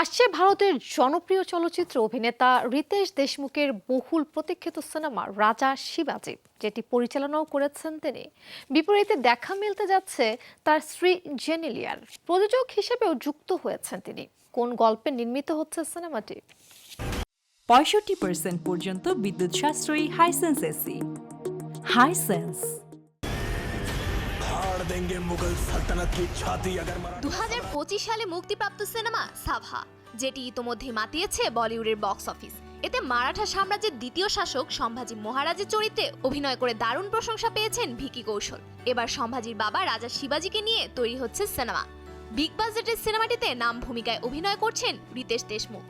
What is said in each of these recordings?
আসছে ভারতের জনপ্রিয় চলচ্চিত্র অভিনেতা রিতেশ দেশমুখের বহুল প্রতীক্ষিত সিনেমা রাজা শিবাজি, যেটি পরিচালনাও করেছেন তিনি। বিপরীতে দেখা মিলতে যাচ্ছে তার স্ত্রী জেনিলিয়ার। প্রযোজক হিসেবেও যুক্ত হয়েছেন তিনি। কোন গল্পে নির্মিত হচ্ছে সিনেমাটি? পঁয়ষট্টি পার্সেন্ট পর্যন্ত বিদ্যুৎ সাশ্রয়ী হাইসেন্স এসি হাইসেন্স দু হাজার পঁচিশ সালে মুক্তিপ্রাপ্ত সিনেমা সাভা, যেটি ইতোমধ্যে মাতিয়েছে বলিউডের বক্স অফিস। এতে মারাঠা সাম্রাজ্যের দ্বিতীয় শাসক সম্ভাজি মহারাজের চরিত্রে অভিনয় করে দারুণ প্রশংসা পেয়েছেন ভিকি কৌশল। এবার সম্ভাজির বাবা রাজা শিবাজিকে নিয়ে তৈরি হচ্ছে সিনেমা। বিগ বাজেটের সিনেমাটিতে নাম ভূমিকায় অভিনয় করছেন রিতেশ দেশমুখ।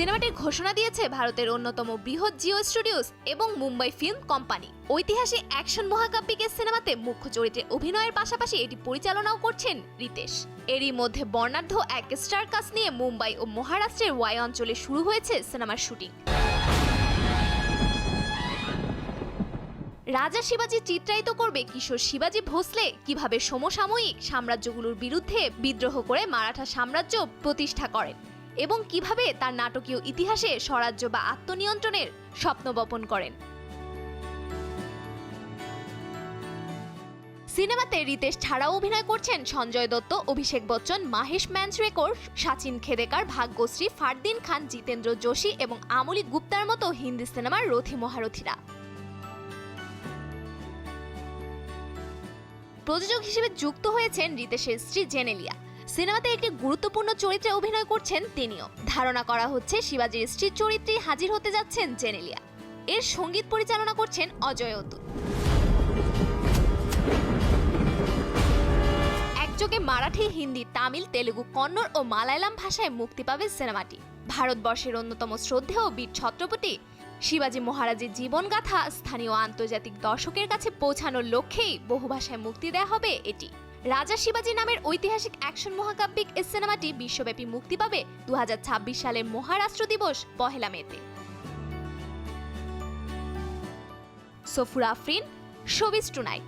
সিনেমাটির ঘোষণা দিয়েছে ভারতের অন্যতম বৃহৎ জিও স্টুডিওস এবং মুম্বাই ফিল্ম কোম্পানি। ঐতিহাসিক অ্যাকশন মহাকাব্যিকের সিনেমাতে মুখ্য চরিত্রে অভিনয়ের পাশাপাশি এটি পরিচালনাও করছেন রিতেশ। এরই মধ্যে বর্ণাঢ্য এক স্টার কাস্ট নিয়ে মুম্বাই ও মহারাষ্ট্রের ওয়াই অঞ্চলে শুরু হয়েছে সিনেমার শুটিং। রাজা শিবাজি চিত্রায়িত করবে কিশোর শিবাজি ভোসলে। কীভাবে সমসাময়িক সাম্রাজ্যগুলোর বিরুদ্ধে বিদ্রোহ করে মারাঠা সাম্রাজ্য প্রতিষ্ঠা করেন? এবং কীভাবে তার নাটকীয় ইতিহাসে স্বরাজ্য বা আত্মনিয়ন্ত্রণের স্বপ্ন বপন করেন। সিনেমাতে রিতেশ ছাড়াও অভিনয় করছেন সঞ্জয় দত্ত, অভিষেক বচ্চন, মাহেশ ম্যানসরেকর, সাচিন খেদেকার, ভাগ্যশ্রী, ফারদিন খান, জিতেন্দ্র যোশী এবং আমলি গুপ্তার মতো হিন্দি সিনেমার রথী মহারথীরা। প্রযোজক হিসেবে যুক্ত হয়েছেন রিতেশের স্ত্রী জেনেলিয়া। সিনেমাতে একটি গুরুত্বপূর্ণ চরিত্রে অভিনয় করছেন তিনিও। ধারণা করা হচ্ছে শিবাজির স্ত্রীর চরিত্রে হাজির হতে যাচ্ছেন জেনেলিয়া। এর সংগীত পরিচালনা করছেন অজয় অতুল। একযোগে মারাঠি, হিন্দি, তামিল, তেলেগু, কন্নড় ও মালায়ালাম ভাষায় মুক্তি পাবে সিনেমাটি। ভারতবর্ষের অন্যতম শ্রদ্ধেয় বীর ছত্রপতি শিবাজি মহারাজের জীবনগাথা স্থানীয় আন্তর্জাতিক দর্শকের কাছে পৌঁছানোর লক্ষ্যেই বহু ভাষায় মুক্তি দেওয়া হবে এটি। রাজা শিবাজি নামের ঐতিহাসিক অ্যাকশন মহাকাব্যিক এই সিনেমাটি বিশ্বব্যাপী মুক্তি পাবে দু হাজার ছাব্বিশ সালের মহারাষ্ট্র দিবস পহেলা মেতে। Safura Afrin showbiz tonight